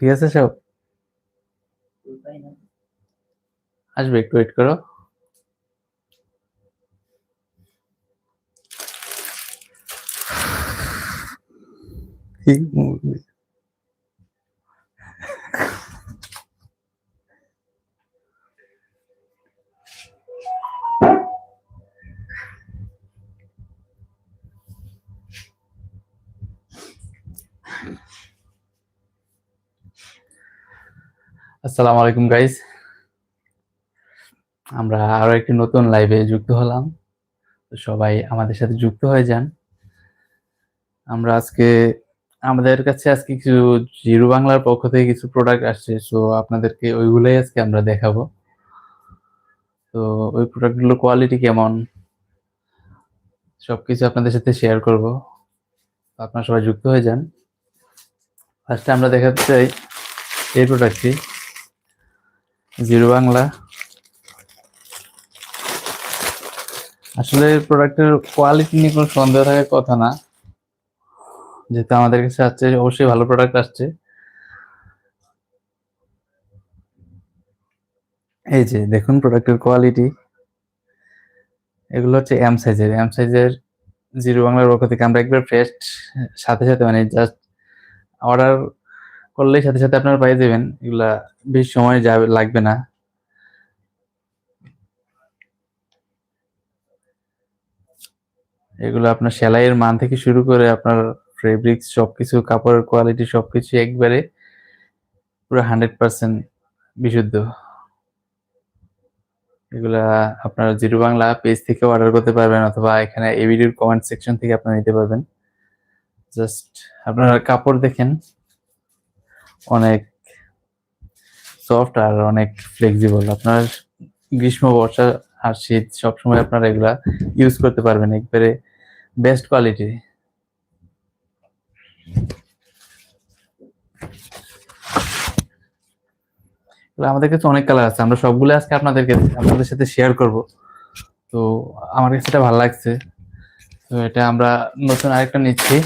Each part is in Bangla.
ঠিক আছে সব? আসবে একটু ওয়েট করো। ঠিক আসসালামু আলাইকুম গাইস আমরা আরও একটি নতুন লাইভে যুক্ত হলাম। তো সবাই আমাদের সাথে যুক্ত হয়ে যান। আমরা আজকে, আমাদের কাছে আজকে কিছু জিরো বাংলার পক্ষ থেকে কিছু প্রোডাক্ট আসছে সো আপনাদেরকে ওইগুলোই আজকে আমরা দেখাবো। তো ওই প্রোডাক্টগুলোর কোয়ালিটি কেমন? সবকিছু আপনাদের সাথে শেয়ার করব। আপনারা সবাই যুক্ত হয়ে যান। ফার্স্টে আমরা দেখাতে চাই এই প্রোডাক্টটি জিরো বাংলা। আসলে প্রোডাক্টের কোয়ালিটি নিয়ে কোনো সন্দেহ থাকার কথা না। যেহেতু আমাদের কাছে আসছে অবশ্যই ভালো প্রোডাক্ট আসছে। এই যে দেখুন প্রোডাক্টের কোয়ালিটি এগুলো হচ্ছে এম সাইজের এম সাইজের জিরো বাংলার পক্ষ থেকে আমরা একবার ফ্রেশ সাথে সাথে মানে জাস্ট অর্ডার করলেই সাথে সাথে আপনারা পাই দেবেন। এগুলা বেশি সময় যাবে লাগবে না। এগুলো আপনার সেলাইয়ের মান থেকে শুরু করে আপনার ফেব্রিক্স সবকিছু, কাপড়ের কোয়ালিটি সবকিছু একবারে পুরো হান্ড্রেড পার্সেন্ট বিশুদ্ধ। এগুলা আপনার জিরো বাংলা পেজ থেকে অর্ডার করতে পারবেন অথবা এখানে এই ভিডিওর কমেন্ট সেকশন থেকে আপনারা নিতে পারবেন। জাস্ট আপনারা কাপড় দেখেন। অনেক সফট আর অনেক ফ্লেক্সিবল আপনার গ্রীষ্ম, বর্ষা, আর শীত সবসময় আপনারা এগুলা ইউজ করতে পারবেন একবারে বেস্ট কোয়ালিটি আমাদের কাছে অনেক কালার আছে, আমরা সবগুলো আজকে আপনাদেরকে, আপনাদের সাথে শেয়ার করব। তো আমার কাছে এটা ভালো লাগছে। তো এটা আমরা নতুন আরেকটা নিচ্ছি।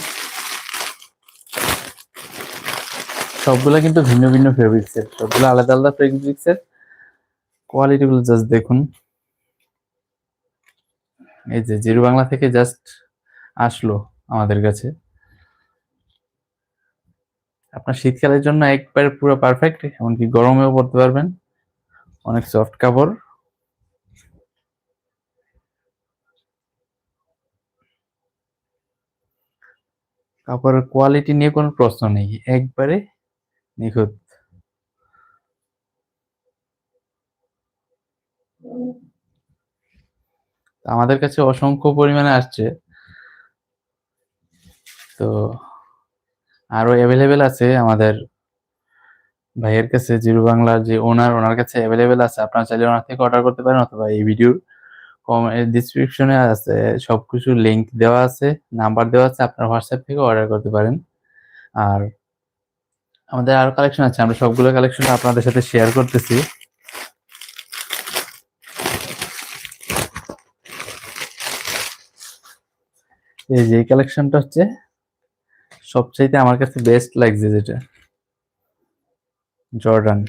সবগুলো কিন্তু ভিন্ন ভিন্ন ফেব্রিক্সের সবগুলো আলাদা আলাদা ফেব্রিক্সের কোয়ালিটি গুলো জাস্ট দেখুন। এই যে জিরো বাংলা থেকে জাস্ট আসলো আমাদের কাছে। আপনার শীতকালের জন্য একবারে পুরো পারফেক্ট এমনকি গরমেও পড়তে পারবেন। অনেক সফট কাপড়। কাপড়ের কোয়ালিটি নিয়ে কোনো প্রশ্ন নেই। একবারে নিখুঁত। আমাদের কাছে অসংখ্য পরিমাণে আসছে। তো আরও অ্যাভেলেবেল আছে আমাদের ভাইয়ের কাছে জিরো বাংলার যে ওনার ওনার কাছে অ্যাভেলেবেল আছে। আপনারা চাইলে ওনার থেকে অর্ডার করতে পারেন অথবা এই ভিডিওর কম ডিসক্রিপশনে আছে, সবকিছু লিংক দেওয়া আছে নাম্বার দেওয়া আছে, আপনার হোয়াটসঅ্যাপ থেকে অর্ডার করতে পারেন। আর আমাদের আরও কালেকশন আছে, আমরা সবগুলো কালেকশন আপনাদের সাথে শেয়ার করতেছি। এই যে কালেকশনটা হচ্ছে সবচাইতে আমার কাছে বেস্ট লাগছে যেটা। জর্ডান।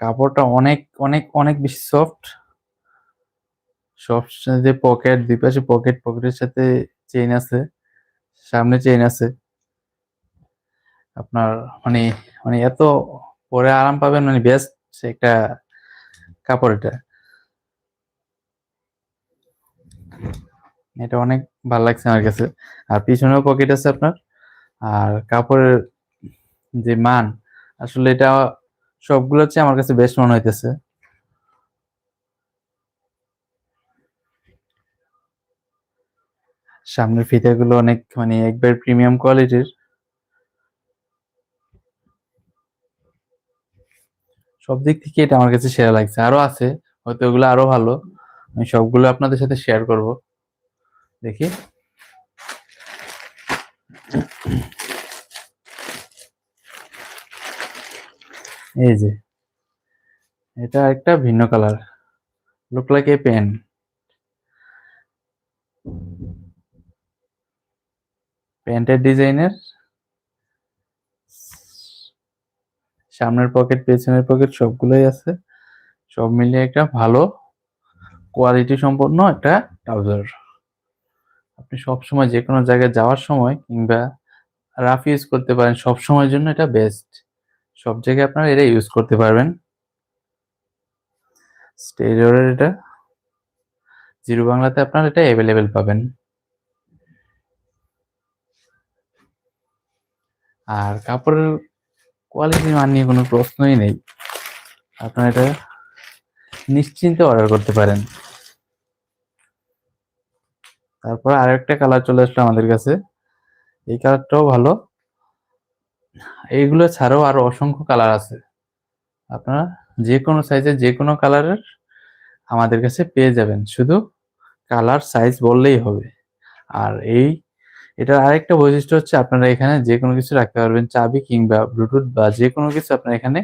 কাপড়টা অনেক অনেক অনেক বেশি সফট সফট যে পকেট দুই পাশে পকেট পকেটের সাথে চেইন আছে, সামনে চেইন আছে। আপনার মানে মানে এত পরে আরাম পাবেন মানে বেস্ট একটা কাপড় এটা। এটা অনেক ভালো লাগছে আমার কাছে। আর পিছনেও পকেট আছে আপনার। আর কাপড়ের যে মান, আসলে এটা সবগুলো হচ্ছে আমার কাছে বেস্ট মনে হইতেছে। সামনের ফিতাগুলো অনেক মানে একবার প্রিমিয়াম কোয়ালিটির সব দিক থেকে এটা আমার কাছে সেরা লাগছে। আরও আছে, হয়তো ওগুলো আরও ভালো। আমি সবগুলো আপনাদের সাথে শেয়ার করব। দেখি। এই যে, এটা একটা ভিন্ন colour look like a pen প্যান্টের ডিজাইনের সামনের পকেট পেছনের পকেট সবগুলোই আছে। সব মিলিয়ে একটা ভালো কোয়ালিটি সম্পন্ন একটা ট্রাউজার আপনি সবসময় যে কোনো জায়গায় যাওয়ার সময় কিংবা রাফ ইউজ করতে পারেন সব সময়ের জন্য এটা বেস্ট সব জায়গায় আপনারা এটা ইউজ করতে পারবেন। স্টেরিওর এটা জিরো বাংলাতে আপনারা এটা অ্যাভেলেবেল পাবেন। আর কাপড়ের কোয়ালিটি মান নিয়ে কোনো প্রশ্নই নেই। আপনারা এটা নিশ্চিন্তে অর্ডার করতে পারেন। তারপর আরেকটা কালার চলে আসলো আমাদের কাছে। এই কালারটাও ভালো। এইগুলো ছাড়াও আরও অসংখ্য কালার আছে। আপনারা যে কোনো সাইজের যে কোনো কালারের আমাদের কাছে পেয়ে যাবেন। শুধু কালার সাইজ বললেই হবে। আর এই এটার আরেকটা বৈশিষ্ট্য হচ্ছে আপনারা এখানে যে কোনো কিছু রাখতে পারবেন, চাবি কিংবা ব্লুটুথ বা যে কোনো কিছু আপনারা এখানে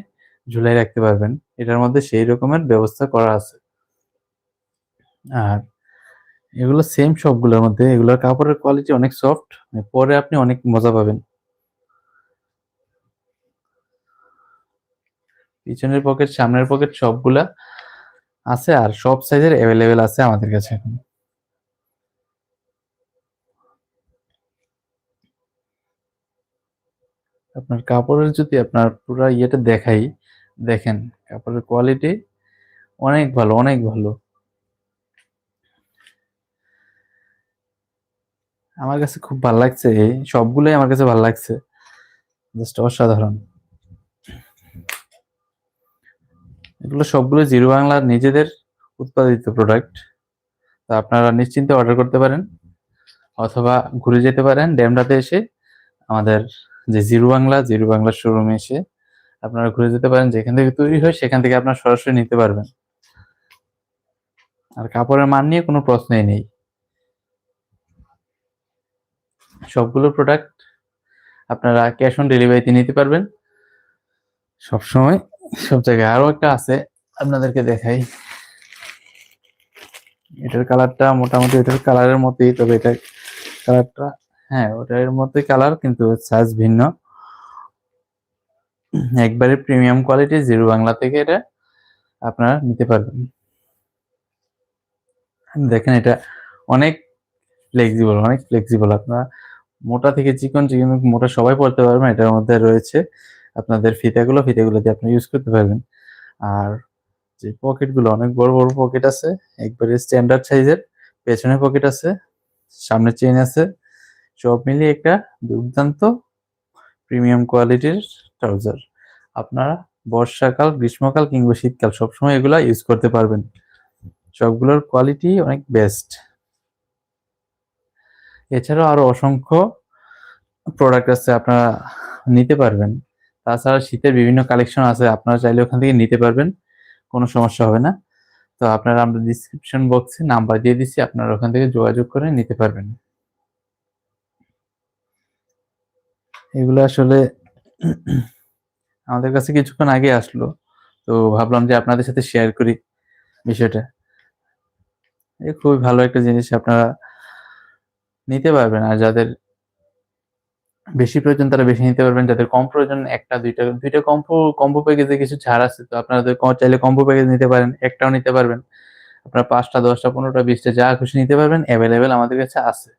ঝুলাই রাখতে পারবেন। এটার মধ্যে সেই রকমের ব্যবস্থা করা আছে। আর এগুলো সেম সবগুলোর মধ্যে, এগুলোর কাপড়ের কোয়ালিটি অনেক সফট পরে আপনি অনেক মজা পাবেন। পিছনের পকেট সামনের পকেট সবগুলা আছে আর সব সাইজের অ্যাভেলেবেল আছে আমাদের কাছে এখন। আপনার কাপড়ের যদি আপনার পুরো ইয়েটা দেখাই, দেখেন, কাপড়ের কোয়ালিটি অনেক ভালো অনেক ভালো। আমার কাছে খুব ভালো লাগছে, এই সবগুলোই আমার কাছে ভালো লাগছে। জাস্ট অসাধারণ। এগুলো সবগুলো জিরো বাংলার নিজেদের উৎপাদিত প্রোডাক্ট তো আপনারা নিশ্চিন্তে অর্ডার করতে পারেন, অথবা ঘুরে যেতে পারেন ড্যামরাতে এসে আমাদের যে জিরো বাংলা, জিরো বাংলার শোরুমে এসে আপনারা ঘুরে যেতে পারেন, যেখান থেকে তৈরি হয় সেখান থেকে আপনারা সরাসরি নিতে পারবেন। আর কাপড়ের মান নিয়ে কোনো প্রশ্নই নেই। সবগুলো প্রোডাক্ট আপনারা ক্যাশ অন ডেলিভারিতে নিতে পারবেন। সবসময় সব জায়গায় আরও একটা আছে, আপনাদেরকে দেখাই। এটার কালারটা মোটামুটি এটার কালারের মতোই, তবে এটার কালারটা হ্যাঁ ওটার মতোই কালার কিন্তু সাইজ ভিন্ন। একবারে প্রিমিয়াম কোয়ালিটি জিরো বাংলা থেকে এটা আপনারা নিতে পারবেন। দেখেন এটা অনেক ফ্লেক্সিবল অনেক ফ্লেক্সিবল আপনারা মোটা থেকে চিকন চিকন মোটা সবাই পড়তে পারবেন। এটার মধ্যে রয়েছে আপনাদের ফিতাগুলো ফিতাগুলো দিয়ে আপনি ইউজ করতে পারবেন। আর যে পকেটগুলো অনেক বড় বড় পকেট আছে, একবারে স্ট্যান্ডার্ড সাইজের পেছনে পকেট আছে, সামনে চেন আছে। সব মিলিয়ে একটা দুর্দান্ত প্রিমিয়াম কোয়ালিটির ট্রাউজার আপনারা বর্ষাকাল, গ্রীষ্মকাল কিংবা শীতকাল সবসময় এগুলা ইউজ করতে পারবেন। সবগুলোর কোয়ালিটি অনেক বেস্ট এছাড়াও আরও অসংখ্য প্রোডাক্ট আছে আপনারা নিতে পারবেন। তাছাড়া শীতের বিভিন্ন কালেকশন আছে, আপনারা চাইলে ওখান থেকে নিতে পারবেন, কোনো সমস্যা হবে না। তো আপনারা আমরা ডিসক্রিপশন বক্সে নাম্বার দিয়ে দিচ্ছি আপনারা ওখান থেকে যোগাযোগ করে নিতে পারবেন। এগুলো আসলে আমাদের কাছে কিছুক্ষণ আগে আসলো। তো ভাবলাম যে আপনাদের সাথে শেয়ার করি বিষয়টা। এই খুবই ভালো একটা জিনিস আপনারা নিতে পারবেন। আর যাদের বেশি প্রয়োজন তারা বেশি নিতে পারবেন। যাদের কম প্রয়োজন একটা, দুইটা দুইটা কম্পো কম্বো প্যাকেজে কিছু ছাড় আছে। তো আপনারা চাইলে কম্বো প্যাকেজ নিতে পারেন, একটাও নিতে পারবেন। আপনারা পাঁচটা, দশটা, পনেরোটা, বিশটা যা খুশি নিতে পারবেন। অ্যাভেলেবেল আমাদের কাছে আছে।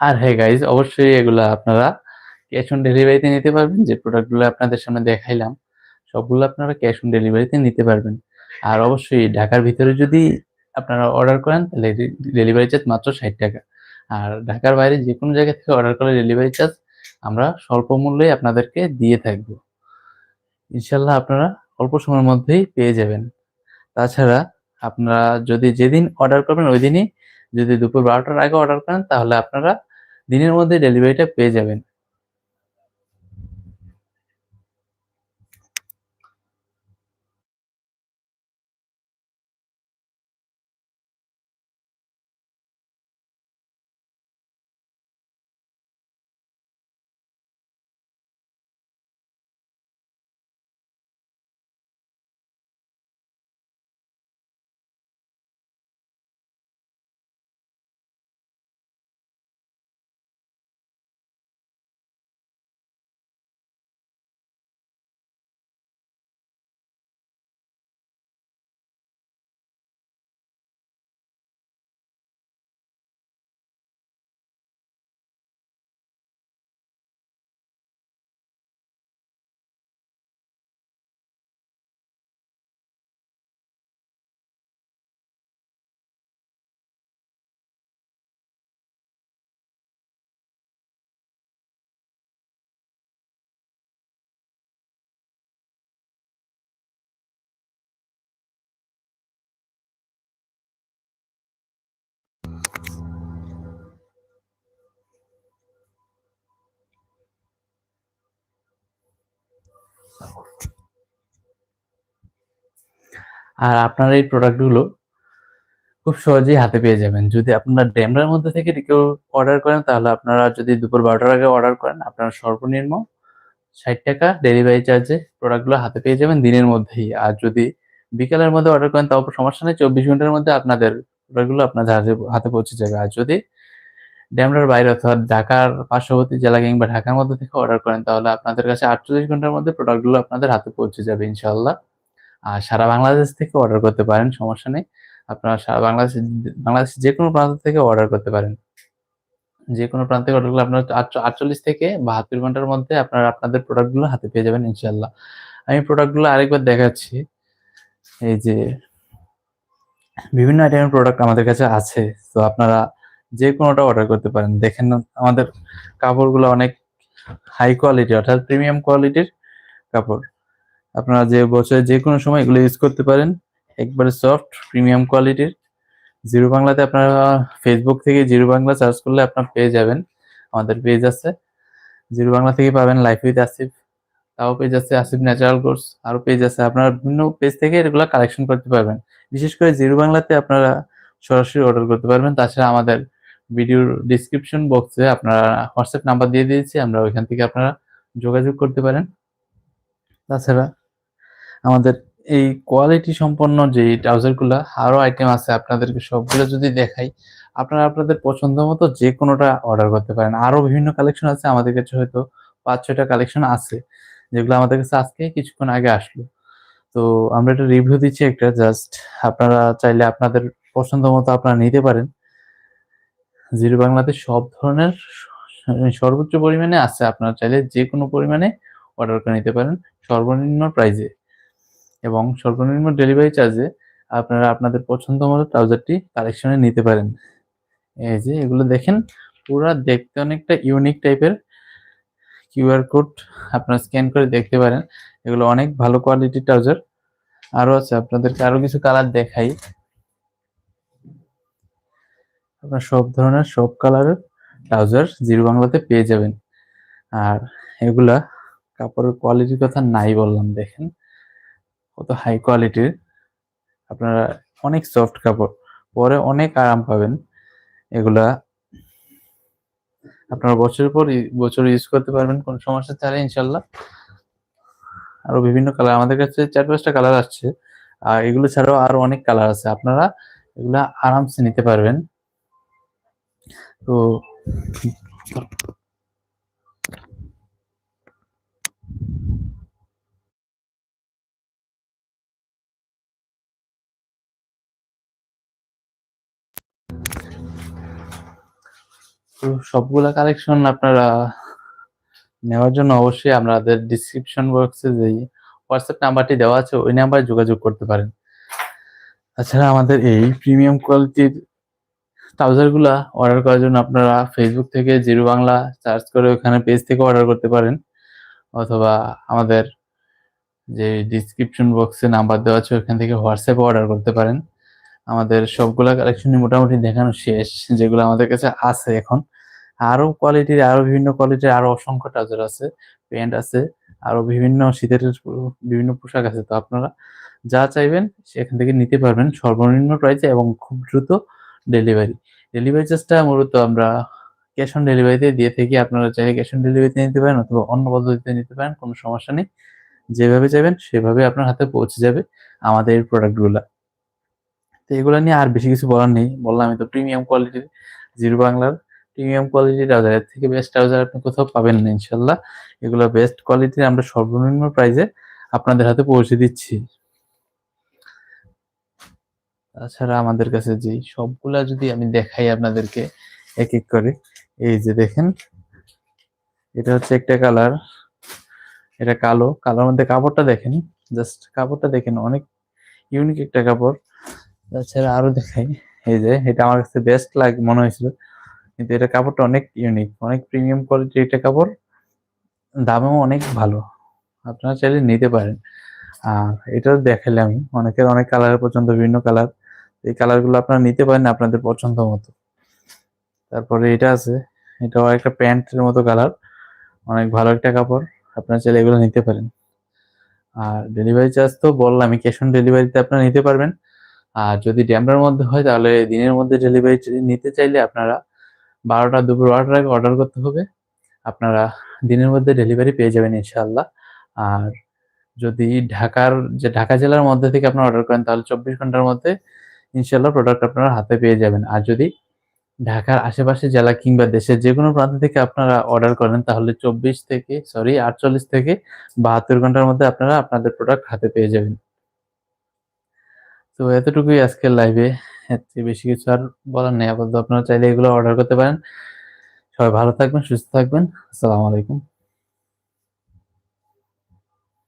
আর হ্যাঁ গাইজ অবশ্যই এগুলা আপনারা ক্যাশ অন ডেলিভারিতে নিতে পারবেন। যে প্রোডাক্টগুলো আপনাদের সামনে দেখাইলাম, সবগুলো আপনারা ক্যাশ অন ডেলিভারিতে নিতে পারবেন। আর অবশ্যই ঢাকার ভিতরে যদি আপনারা অর্ডার করেন, তাহলে ডেলিভারি চার্জ মাত্র ষাট টাকা। আর ঢাকার বাইরে যে কোনো জায়গা থেকে অর্ডার করলে ডেলিভারি চার্জ আমরা স্বল্প মূল্যে আপনাদেরকে দিয়ে থাকব। ইনশাল্লাহ আপনারা অল্প সময়ের মধ্যেই পেয়ে যাবেন। তাছাড়া আপনারা যদি যেদিন অর্ডার করবেন, ওই দিনই যদি দুপুর বারোটার আগে অর্ডার করেন, তাহলে আপনারা দিনের মধ্যে ডেলিভারিটা পেয়ে যাবেন। আর আপনার এই প্রোডাক্টগুলো খুব সহজেই হাতে পেয়ে যাবেন। যদি আপনারা ড্যামরার মধ্যে থেকে কেউ অর্ডার করেন, তাহলে আপনারা যদি দুপুর বারোটার আগে অর্ডার করেন, আপনারা সর্বনিম্ন ষাট টাকা ডেলিভারি চার্জে প্রোডাক্টগুলো হাতে পেয়ে যাবেন দিনের মধ্যেই। আর যদি বিকালের মধ্যে অর্ডার করেন, তাও সমস্যা নেই, চব্বিশ ঘণ্টার মধ্যে আপনাদের প্রোডাক্টগুলো আপনাদের হাতে পৌঁছে যাবে। আর যদি ড্যামরার বাইরে অর্থাৎ ঢাকার পার্শ্ববর্তী জেলা কিংবা ঢাকার মধ্যে থেকে অর্ডার করেন, তাহলে আপনাদের কাছে আটচল্লিশ ঘণ্টার মধ্যে প্রোডাক্টগুলো আপনাদের হাতে পৌঁছে যাবে ইনশাল্লাহ আর সারা বাংলাদেশ থেকে অর্ডার করতে পারেন, সমস্যা নেই। আপনারা সারা বাংলাদেশ বাংলাদেশ যে কোনো প্রান্ত থেকে অর্ডার করতে পারেন। যে কোনো প্রান্ত থেকে অর্ডার করলে আপনার আটচল্লিশ থেকে বাহাত্তর ঘণ্টার মধ্যে আপনারা আপনাদের প্রোডাক্টগুলো হাতে পেয়ে যাবেন ইনশাল্লাহ আমি প্রোডাক্টগুলো আরেকবার দেখাচ্ছি। এই যে বিভিন্ন আইটেমের প্রোডাক্ট আমাদের কাছে আছে। তো আপনারা যে কোনোটা অর্ডার করতে পারেন। দেখেন আমাদের কাপড়গুলো অনেক হাই কোয়ালিটি অর্থাৎ প্রিমিয়াম কোয়ালিটির কাপড়। আপনারা যে বছরে যে কোনো সময় এগুলো ইউজ করতে পারেন, একবারে সফট প্রিমিয়াম কোয়ালিটির জিরো বাংলাতে আপনারা ফেসবুক থেকে জিরো বাংলা সার্চ করলে আপনার পেয়ে যাবেন। আমাদের পেজ আছে। জিরো বাংলা থেকে পাবেন লাইফ উইথ আসিফ তাও পেজ আছে আসিফ ন্যাচারাল কোর্স আরও পেজ আছে। আপনারা বিভিন্ন পেজ থেকে এগুলো কালেকশন করতে পারবেন। বিশেষ করে জিরো বাংলাতে আপনারা সরাসরি অর্ডার করতে পারবেন। তাছাড়া আমাদের ভিডিওর ডিসক্রিপশন বক্সে আপনারা হোয়াটসঅ্যাপ নাম্বার দিয়ে দিয়েছি, আমরা ওইখান থেকে আপনারা যোগাযোগ করতে পারেন। তাছাড়া আমাদের এই কোয়ালিটি সম্পন্ন যে ট্রাউজারগুলো আরও আইটেম আছে আপনাদেরকে সবগুলো যদি দেখাই, আপনারা আপনাদের পছন্দ মতো যে কোনোটা অর্ডার করতে পারেন। আরও বিভিন্ন কালেকশন আছে, আমাদের কাছে হয়তো পাঁচ, ছয়টা কালেকশন আছে, যেগুলো আমাদের কাছে আজকে কিছুক্ষণ আগে আসলো। তো আমরা একটা রিভিউ দিচ্ছি একটা জাস্ট আপনারা চাইলে আপনাদের পছন্দ মতো আপনারা নিতে পারেন। জিরো বাংলাতে সব ধরনের সর্বোচ্চ পরিমাণে আছে। আপনারা চাইলে যে কোনো পরিমাণে অর্ডার করে নিতে পারেন সর্বনিম্ন প্রাইজে এবং সর্বনিম্ন ডেলিভারি চার্জে আপনারা আপনাদের পছন্দ মতো ট্রাউজারটি কালেকশনে নিতে পারেন। এই যে এগুলো দেখেন, পুরা দেখতে অনেকটা ইউনিক টাইপের কিউআর কোড আপনারা স্ক্যান করে দেখতে পারেন। এগুলো অনেক ভালো কোয়ালিটির ট্রাউজার আরও আছে, আপনাদেরকে আরও কিছু কালার দেখাই। আপনার সব ধরনের, সব কালারের ট্রাউজার জিরো বাংলাতে পেয়ে যাবেন। আর এগুলা কাপড়ের কোয়ালিটির কথা নাই বললাম, দেখেন। কত হাই কোয়ালিটির আপনারা অনেক সফট কাপড়, পরে অনেক আরাম পাবেন। এগুলা আপনারা বছরের পর বছর ইউজ করতে পারবেন, কোনো সমস্যা ছাড়া ইনশাল্লাহ। আরও বিভিন্ন কালার, আমাদের কাছে চার পাঁচটা কালার আসছে। আর এগুলো ছাড়াও আরও অনেক কালার আছে। আপনারা এগুলা আরামসে নিতে পারবেন। তো তো সবগুলা কালেকশন আপনারা নেওয়ার জন্য অবশ্যই আমাদের ডিসক্রিপশন বক্সে যে হোয়াটসঅ্যাপ নাম্বারটি দেওয়া আছে, ওই নাম্বারে যোগাযোগ করতে পারেন। তাছাড়া আমাদের এই প্রিমিয়াম কোয়ালিটির ট্রাউজারগুলা অর্ডার করার জন্য আপনারা ফেসবুক থেকে জিরো বাংলা সার্চ করে ওখানে পেজ থেকে অর্ডার করতে পারেন। অথবা আমাদের যে ডিসক্রিপশন বক্সে নাম্বার দেওয়া আছে, ওখান থেকে হোয়াটসঅ্যাপে অর্ডার করতে পারেন। আমাদের সবগুলা কালেকশনই মোটামুটি দেখানো শেষ, যেগুলো আমাদের কাছে আছে এখন। আরও কোয়ালিটির আরও বিভিন্ন কোয়ালিটির আরও অসংখ্য ট্রাউজার আছে প্যান্ট আছে, আরও বিভিন্ন শীতের বিভিন্ন পোশাক আছে। তো আপনারা যা চাইবেন সেখান থেকে নিতে পারবেন। সর্বনিম্ন প্রাইসে এবং খুব দ্রুত ডেলিভারি ডেলিভারি চার্জটা মূলত আমরা ক্যাশ অন ডেলিভারিতে দিয়ে থাকি। আপনারা চাইলে ক্যাশ অন ডেলিভারিতে নিতে পারেন অথবা অন্য পদ্ধতিতে নিতে পারেন, কোনো সমস্যা নেই। যেভাবে চাইবেন সেভাবে আপনার হাতে পৌঁছে যাবে আমাদের প্রোডাক্টগুলা তো এগুলো নিয়ে আর বেশি কিছু বলার নেই। বললাম আমি তো প্রিমিয়াম কোয়ালিটির জিরো বাংলার প্রিমিয়াম কোয়ালিটির ট্রাউজার এর থেকে বেস্ট ট্রাউজার আপনি কোথাও পাবেন না, ইনশাল্লাহ। এগুলো বেস্ট কোয়ালিটির আমরা সর্বনিম্ন প্রাইসে আপনাদের হাতে পৌঁছে দিচ্ছি। তাছাড়া আমাদের কাছে যে সবগুলা যদি আমি দেখাই আপনাদেরকে এক এক করে, এই যে দেখেন, এটা হচ্ছে একটা কালার, এটা কালো। কালোর মধ্যে কাপড়টা দেখেন, জাস্ট কাপড়টা দেখেন, অনেক ইউনিক একটা কাপড়। তাছাড়া আরও দেখাই, এই যে এটা আমার কাছে বেস্ট লাগ, মনে হয়েছিল। কিন্তু এটা কাপড়টা অনেক ইউনিক অনেক প্রিমিয়াম কোয়ালিটির একটা কাপড়। দামেও অনেক ভালো, আপনারা চাইলে নিতে পারেন। আর এটা দেখালে আমি, অনেকের অনেক কালারের পর্যন্ত বিভিন্ন কালার এই কালারগুলো আপনারা নিতে পারেন আপনাদের পছন্দ মতো। তারপরে এটা আছে, এটাও একটা প্যান্টের মতো কালার অনেক ভালো একটা কাপড়, আপনারা চাইলে এগুলো নিতে পারেন। আর ডেলিভারি চার্জ তো বললাম ক্যাশ অন ডেলিভারিতে আপনারা নিতে পারবেন। আর যদি ড্যামরার মধ্যে হয়, তাহলে দিনের মধ্যে ডেলিভারি নিতে চাইলে আপনারা বারোটা দুপুর বারোটার আগে অর্ডার করতে হবে। আপনারা দিনের মধ্যে ডেলিভারি পেয়ে যাবেন ইনশাল্লাহ আর যদি ঢাকার, যে ঢাকা জেলার মধ্যে থেকে আপনারা অর্ডার করেন, তাহলে চব্বিশ ঘণ্টার মধ্যে ইনশাল্লাহ প্রোডাক্ট আপনারা হাতে পেয়ে যাবেন। আর যদি ঢাকার আশেপাশে জেলা কিংবা দেশের যে কোনো প্রান্ত থেকে আপনারা অর্ডার করেন, তাহলে চব্বিশ থেকে সরি আটচল্লিশ থেকে বাহাত্তর ঘণ্টার মধ্যে আপনারা আপনাদের প্রোডাক্ট হাতে পেয়ে যাবেন। তো এতটুকুই আজকের লাইভে এর বেশি কিছু আর বলার নেই। আপাতত আপনারা চাইলে এগুলো অর্ডার করতে পারেন। সবাই ভালো থাকবেন, সুস্থ থাকবেন। আসসালামু আলাইকুম।